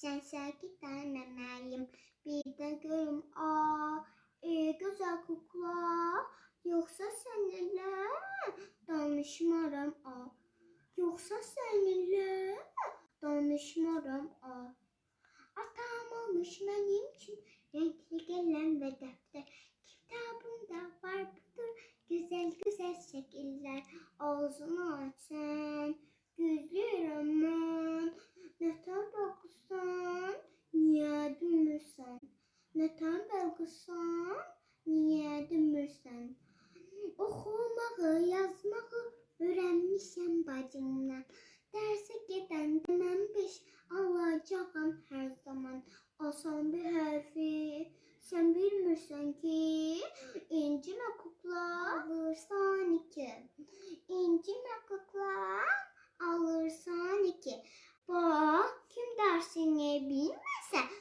baxıya, sən sakit gəlməməliyim. Bir də görüm, aa, ey gözəl kukla, yoxsa səninlə danışmaram, aa. Yoxsa səninlə danışmaram, aa. Atam olmuş mənim üçün renkli qələm və dəftər. Kitabımda var budur güzel güzel şekiller. Ağzını açsan Neden belgesan? Niye demirsen? Okumağı, yazmağı öğrenmişim bacımdan. Derse giden demem beş alacağım her zaman. O son bir harfi sen bilmiyorsun ki incime kukla alırsan iki. İncime kukla alırsan iki. Bak kim dersini bilmese